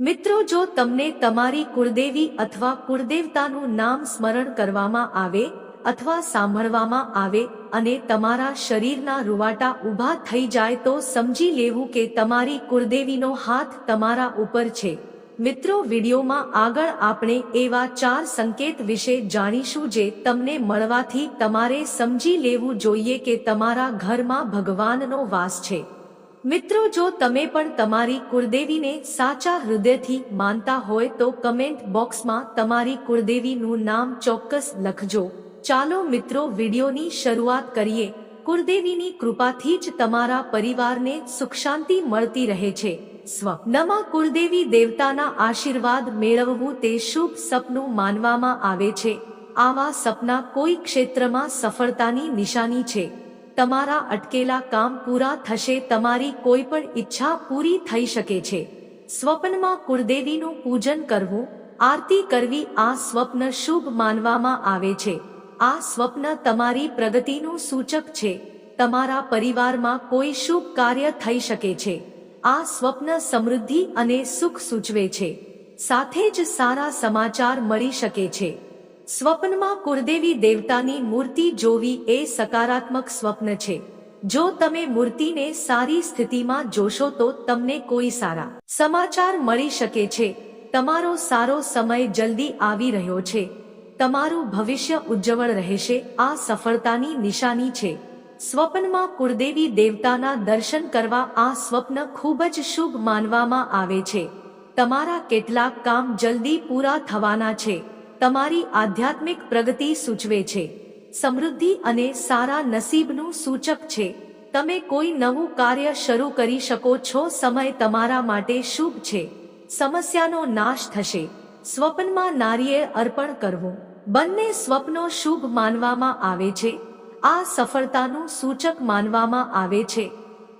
મિત્રો, જો તમને તમારી કુળદેવી અથવા કુળદેવતાનું નામ સ્મરણ કરવામાં આવે અથવા સાંભળવામાં આવે અને તમારા શરીરના રૂવાટા ઊભા થઈ જાય તો સમજી લેવું કે તમારી કુળદેવીનો હાથ તમારા ઉપર છે. મિત્રો, વિડીયોમાં આગળ આપણે એવા ચાર સંકેત વિશે જાણીશું જે તમને મળવાથી તમારે સમજી લેવું જોઈએ કે તમારા ઘરમાં ભગવાનનો વાસ છે. મિત્રો, જો તમે પણ તમારી કુળદેવીને સાચા હૃદયથી માનતા હોય તો કમેન્ટ બોક્સમાં તમારી કુળદેવીનું નામ ચોક્કસ લખજો. ચાલો મિત્રો, વિડીયોની શરૂઆત કરીએ. કુળદેવીની કૃપાથી જ તમારા પરિવારને સુખ શાંતિ મળતી રહે છે. સ્વપ્નમાં કુળદેવી દેવતાના આશીર્વાદ મેળવવું તે શુભ સપનું માનવામાં આવે છે. આવા સપના કોઈ ક્ષેત્રમાં સફળતાની નિશાની છે. તમારા અટકેલા કામ પૂરા થશે, તમારી કોઈ પણ ઈચ્છા પૂરી થઈ શકે છે. સ્વપ્નમાં કુળદેવીનું પૂજન કરવું, આરતી કરવી આ સ્વપ્ન શુભ માનવામાં આવે છે. આ સ્વપ્ન તમારી પ્રગતિનું સૂચક છે. તમારા પરિવારમાં કોઈ શુભ કાર્ય થઈ શકે છે. આ સ્વપ્ન સમૃદ્ધિ અને સુખ સૂચવે છે. સાથે જ સારા સમાચાર મળી શકે છે. સ્વપ્નમાં કુળદેવી દેવતાની મૂર્તિ જોવી એ સકારાત્મક સ્વપ્ન છે. જો તમે મૂર્તિને સારી સ્થિતિમાં જોશો તો તમને કોઈ સારા સમાચાર મળી શકે છે. તમારો સારો સમય જલ્દી આવી રહ્યો છે. તમારું ભવિષ્ય ઉજ્જવળ રહેશે. આ સફળતાની નિશાની છે. સ્વપ્નમાં કુળદેવી દેવતાના દર્શન કરવા આ સ્વપ્ન ખૂબ જ શુભ માનવામાં આવે છે. તમારા કેટલાક કામ જલ્દી પૂરા થવાના છે. તમારી આધ્યાત્મિક પ્રગતિ સૂચવે છે. સમૃદ્ધિ અને સારા નસીબનું સૂચક છે. તમે કોઈ નવું કાર્ય શરૂ કરી શકો છો. સમય તમારા માટે શુભ છે. સમસ્યાનો નાશ થશે. સ્વપ્નમાં નારીએ અર્પણ કરવું. બંને સ્વપ્નો શુભ માનવામાં આવે છે. આ સફળતાનું સૂચક માનવામાં આવે છે.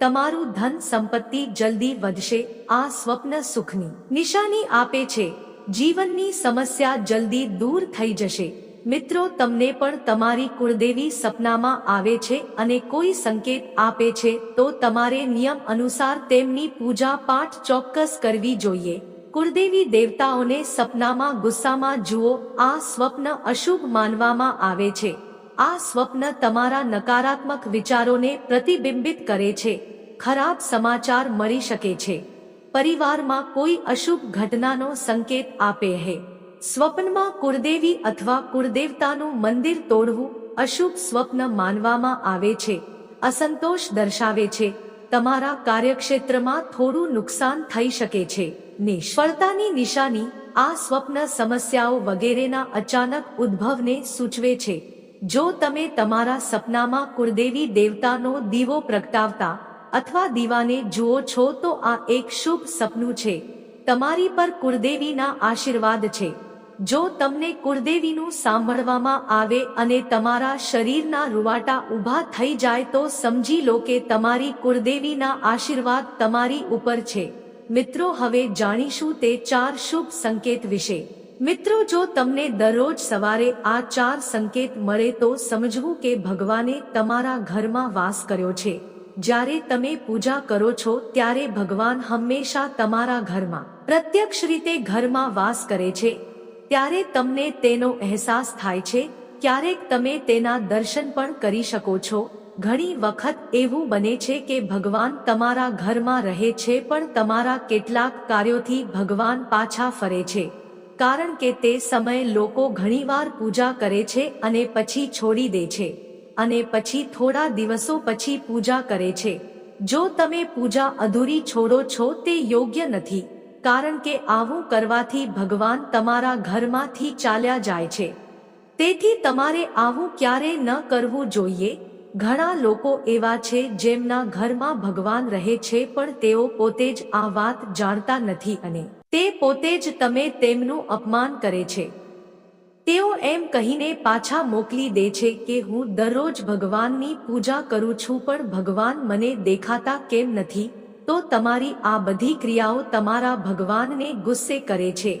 તમારું ધન સંપત્તિ જલ્દી વધશે. આ સ્વપ્ન સુખની નિશાની આપે છે. જીવનની સમસ્યા જલ્દી દૂર થઈ જશે. મિત્રો, તમને પણ તમારી કુળદેવી સપનામાં આવે છે અને કોઈ સંકેત આપે છે, તો તમારે નિયમ અનુસાર તેમની પૂજા પાઠ ચોક્કસ કરવી જોઈએ. કુળદેવી દેવતાઓને સપનામાં ગુસ્સામાં જુઓ, આ સ્વપ્ન અશુભ માનવામાં આવે છે. આ સ્વપ્ન તમારા નકારાત્મક વિચારોને પ્રતિબિંબિત કરે છે. ખરાબ સમાચાર મળી શકે છે. પરિવારમાં કોઈ અશુભ ઘટનાનો સંકેત આપે હે. સ્વપ્નમાં કુળદેવી અથવા કુળદેવતાનું મંદિર તોડવું અશુભ સ્વપ્ન માનવામાં આવે છે. અસંતોષ દર્શાવે છે. તમારા કાર્યક્ષેત્રમાં થોડું નુકસાન થઈ શકે છે. નિષ્ફળતાની નિશાની આ સ્વપ્ન સમસ્યાઓ વગેરેના અચાનક ઉદ્ભવને સૂચવે છે. જો તમે તમારા સપનામાં કુળદેવી દેવતાનો દીવો પ્રગટાવતા અથવા દીવાને જુઓ છો તો આ એક શુભ સપનું છે. તમારી પર કુળદેવીના આશીર્વાદ છે. જો તમને કુળદેવીનું સાંભળવામાં આવે અને તમારા શરીરના રૂવાટા ઊભા થઈ જાય તો સમજી લો કે તમારી કુળદેવીના આશીર્વાદ તમારી ઉપર છે. મિત્રો, હવે જાણીશું તે ચાર શુભ સંકેત વિશે. મિત્રો, જો તમને દરરોજ સવારે આ ચાર સંકેત મળે તો સમજવું કે ભગવાને તમારા ઘરમાં વાસ કર્યો છે. જ્યારે તમે પૂજા કરો છો ત્યારે ભગવાન હંમેશા તમારા ઘરમાં, પ્રત્યક્ષ રીતે ઘરમાં વાસ કરે છે. ત્યારે તમને તેનો અહેસાસ થાય છે, ક્યારેક તમે તેના દર્શન પણ કરી શકો છો. ઘણી વખત એવું બને છે કે ભગવાન તમારા ઘરમાં રહે છે પણ તમારા કેટલાક કાર્યોથી ભગવાન પાછા ફરે છે. કારણ કે તે સમયે લોકો ઘણીવાર પૂજા કરે છે અને પછી છોડી દે છે. અને પછી થોડા દિવસો પછી પૂજા કરે છે. જો તમે પૂજા અધૂરી છોડો છો તે યોગ્ય નથી, કારણ કે આવું કરવાથી ભગવાન તમારા ઘરમાંથી ચાલ્યા જાય છે. તેથી તમારે આવું ક્યારેય ન કરવું જોઈએ. ઘણા લોકો એવા છે જેમના ઘરમાં ભગવાન રહે છે પણ તેઓ પોતે જ આ વાત જાણતા નથી અને તે પોતે જ તમે તેમનું અપમાન કરે છે. તેઓ એમ કહીને પાછા મોકલી દે છે કે હું દરરોજ ભગવાનની પૂજા કરું છું પણ ભગવાન મને દેખાતા કેમ નથી? તો તમારી આ બધી ક્રિયાઓ તમારા ભગવાનને ગુસ્સે કરે છે.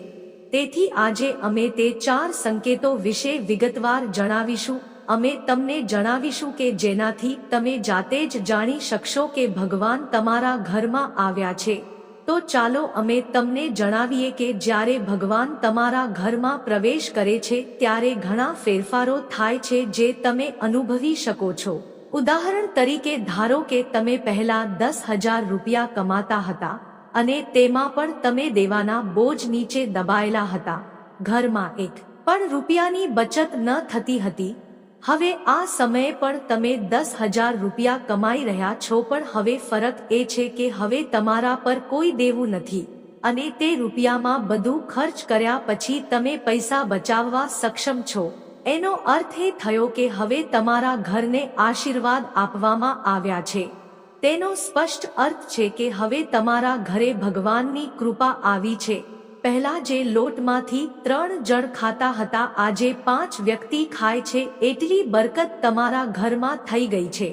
તેથી આજે અમે તે ચાર સંકેતો વિશે વિગતવાર જણાવીશું. અમે તમને જણાવીશું કે જેનાથી તમે જાતે જ જાણી શકશો કે ભગવાન તમારા ઘરમાં આવ્યા છે. તો ચાલો અમે તમને જણાવીએ કે જ્યારે ભગવાન તમારા ઘરમાં પ્રવેશ કરે છે, ત્યારે ઘણા ફેરફારો થાય છે જે તમે અનુભવી શકો છો. ઉદાહરણ તરીકે ધારો કે તમે પહેલા દસ હજાર રૂપિયા કમાતા હતા અને તેમાં પણ તમે દેવાના બોજ નીચે દબાયેલા હતા. ઘરમાં એક પણ રૂપિયાની બચત ન થતી હતી હવે આ સમયે પણ તમે દસ હજાર રૂપિયા કમાઈ રહ્યા છો, પણ હવે ફરક એ છે કે હવે તમારા પર કોઈ દેવું નથી. અને તે રૂપિયામાં બધું ખર્ચ કર્યા પછી તમે પૈસા બચાવવા સક્ષમ છો. એનો અર્થ એ થયો કે હવે તમારા ઘરને આશીર્વાદ આપવામાં આવ્યા છે. તેનો સ્પષ્ટ અર્થ છે કે હવે તમારા ઘરે ભગવાનની કૃપા આવી છે. પહેલા જે લોટમાંથી ત્રણ જણ ખાતા હતા, આજે પાંચ વ્યક્તિ ખાય છે, એટલી બરકત તમારા ઘરમાં થઈ ગઈ છે.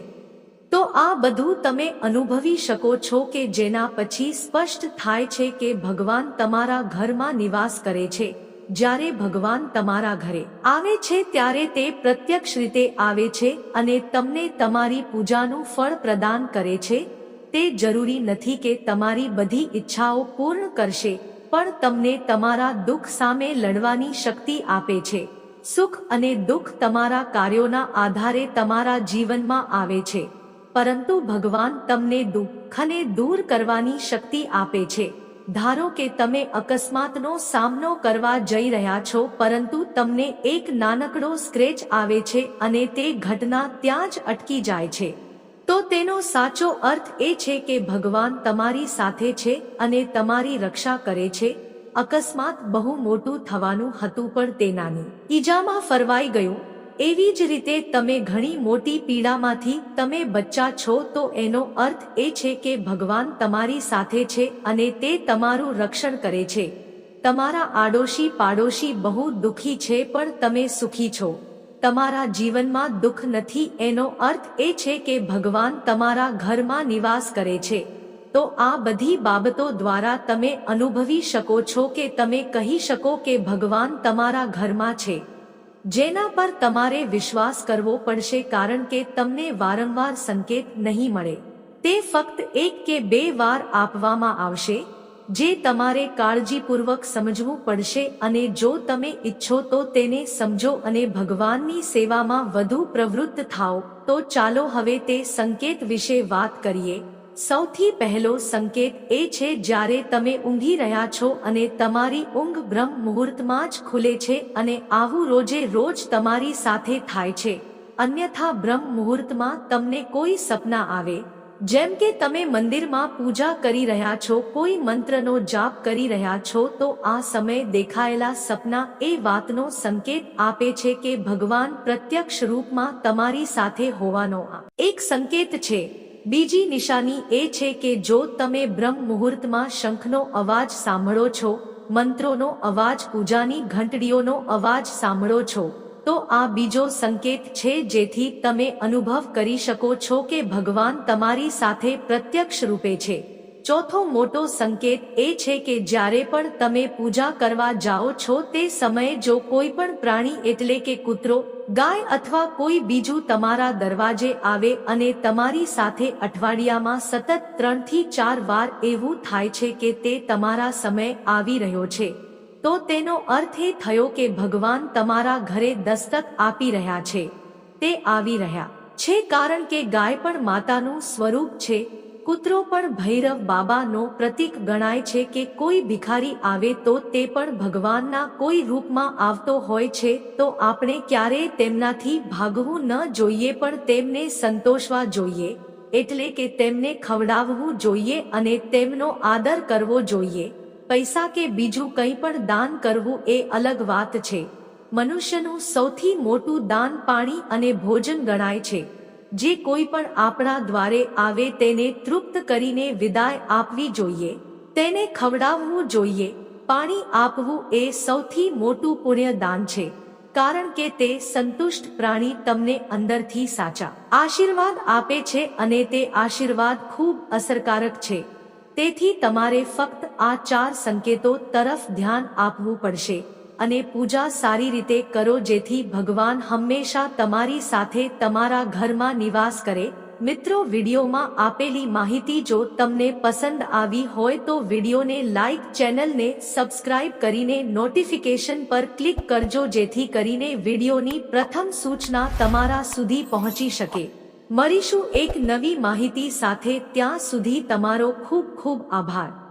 તો આ બધું તમે અનુભવી શકો છો કે જેના પછી સ્પષ્ટ થાય છે કે ભગવાન તમારા ઘરમાં નિવાસ કરે છે. જ્યારે ભગવાન તમારા ઘરે આવે છે, ત્યારે તે પ્રત્યક્ષ રીતે આવે છે અને તમને તમારી પૂજાનું ફળ પ્રદાન કરે છે. તે જરૂરી નથી કે તમારી બધી ઈચ્છાઓ પૂર્ણ કરશે. પણ તમને તમારા દુઃખ સામે લડવાની શક્તિ આપે છે. સુખ અને દુઃખ તમારા કાર્યોના આધારે તમારા જીવનમાં આવે છે. પરંતુ ભગવાન તમને દુઃખને દૂર કરવાની શક્તિ આપે છે. ધારો કે તમે અકસ્માતનો સામનો કરવા જઈ રહ્યા છો, પરંતુ તમને એક નાનકડો સ્ક્રેચ આવે છે અને તે ઘટના ત્યાં જ અટકી જાય છે. તો તેનો સાચો અર્થ એ છે કે ભગવાન તમારી સાથે છે અને તમારી રક્ષા કરે છે. અકસ્માત બહુ મોટું થવાનું હતું પણ તે નાની ઈજામાં ફરવાઈ ગયું. એવી જ રીતે તમે ઘણી મોટી પીડામાંથી તમે બચ્ચા છો તો એનો અર્થ એ છે કે ભગવાન તમારી સાથે છે અને તે તમારું રક્ષણ કરે છે. તમારા આડોશી પાડોશી બહુ દુઃખી છે પણ તમે સુખી છો. તમારા જીવનમાં દુઃખ નથી, એનો અર્થ એ છે કે ભગવાન તમારા ઘરમાં નિવાસ કરે છે. તો આ બધી બાબતો દ્વારા તમે અનુભવી શકો છો કે તમે કહી શકો કે ભગવાન તમારા ઘરમાં છે. જેના પર તમારે વિશ્વાસ કરવો પડશે કારણ કે તમને વારંવાર સંકેત નહીં મળે. તે ફક્ત એક કે બે વાર આપવામાં આવશે. જે તમારે કાળજીપૂર્વક સમજવું પડશે અને જો તમે ઈચ્છો તો તેને સમજો અને ભગવાનની સેવામાં વધુ પ્રવૃત્ત થાઓ. તો ચાલો હવે તે સંકેત વિશે વાત કરીએ. સૌથી પહેલો સંકેત એ છે જ્યારે તમે ઊંઘી રહ્યા છો અને તમારી ઊંઘ બ્રહ્મ મુહૂર્તમાં જ ખુલે છે અને આવું રોજે રોજ તમારી સાથે થાય છે. અન્યથા બ્રહ્મ મુહૂર્તમાં તમને કોઈ સપના આવે. જેમ કે તમે મંદિરમાં પૂજા કરી રહ્યા છો, કોઈ મંત્રનો જાપ કરી રહ્યા છો, તો આ સમય દેખાયેલા સપના એ વાતનો સંકેત આપે છે કે ભગવાન પ્રત્યક્ષ રૂપમાં તમારી સાથે હોવાનો એક સંકેત છે. બીજી નિશાની એ છે કે જો તમે બ્રહ્મ મુહૂર્તમાં શંખનો અવાજ સાંભળો છો, મંત્રોનો અવાજ, પૂજાની ઘંટડીઓનો અવાજ સાંભળો છો તો આ બીજો સંકેત છે જેથી તમે અનુભવ કરી શકો છો કે ભગવાન તમારી સાથે પ્રત્યક્ષ રૂપે છે. ચોથો મોટો સંકેત એ છે કે જ્યારે પણ તમે પૂજા કરવા જાઓ છો તે સમયે જો કોઈ પણ પ્રાણી એટલે કે કૂતરો, ગાય અથવા કોઈ બીજું તમારા દરવાજે આવે અને તમારી સાથે અઠવાડિયામાં સતત ત્રણથી ચાર વાર એવું થાય છે કે તે તમારા સમય આવી રહ્યો છે. તો તેનો અર્થ એ થયો કે ભગવાન તમારા ઘરે દસ્તક આપી રહ્યા છે. તે આવી રહ્યા. છે કારણ કે ગાય પણ માતાનું સ્વરૂપ છે. કૂતરો પણ ભૈરવ બાબાનો પ્રતીક ગણાય છે કે કોઈ ભિખારી આવે તો તે પણ ભગવાનના કોઈ રૂપમાં આવતો હોય છે તો આપણે ક્યારેય તેમનાથી ભાગવું ન જોઈએ પણ તેમને સંતોષવા જોઈએ. એટલે કે તેમને ખવડાવવું જોઈએ અને તેમનો આદર કરવો જોઈએ. પૈસા કે બીજું કંઈ પણ દાન કરવું એ અલગ વાત છે. મનુષ્યનું સૌથી મોટું દાન પાણી અને ભોજન ગણાય છે. જે કોઈ પણ આપણા દ્વારે આવે તેને તૃપ્ત કરીને વિદાય આપવી જોઈએ. તેને ખવડાવવું જોઈએ. પાણી આપવું એ સૌથી મોટું પુણ્ય દાન છે. કારણ કે તે સંતુષ્ટ પ્રાણી તમને અંદરથી સાચા આશીર્વાદ આપે છે અને તે આશીર્વાદ ખૂબ અસરકારક છે. તેથી તમારે ફક્ત આ ચાર સંકેતો તરફ ધ્યાન આપવું પડશે અને પૂજા સારી રીતે કરો જેથી ભગવાન હંમેશા તમારી સાથે તમારા ઘરમાં નિવાસ કરે. મિત્રો, વિડીયોમાં આપેલી માહિતી જો તમને પસંદ આવી હોય તો વિડીયોને લાઈક, ચેનલને સબસ્ક્રાઇબ કરીને નોટિફિકેશન પર ક્લિક કરજો જેથી કરીને વિડીયોની પ્રથમ સૂચના તમારા સુધી પહોંચી શકે. મળીશું એક નવી માહિતી સાથે ત્યાં સુધી તમારો ખૂબ ખૂબ આભાર.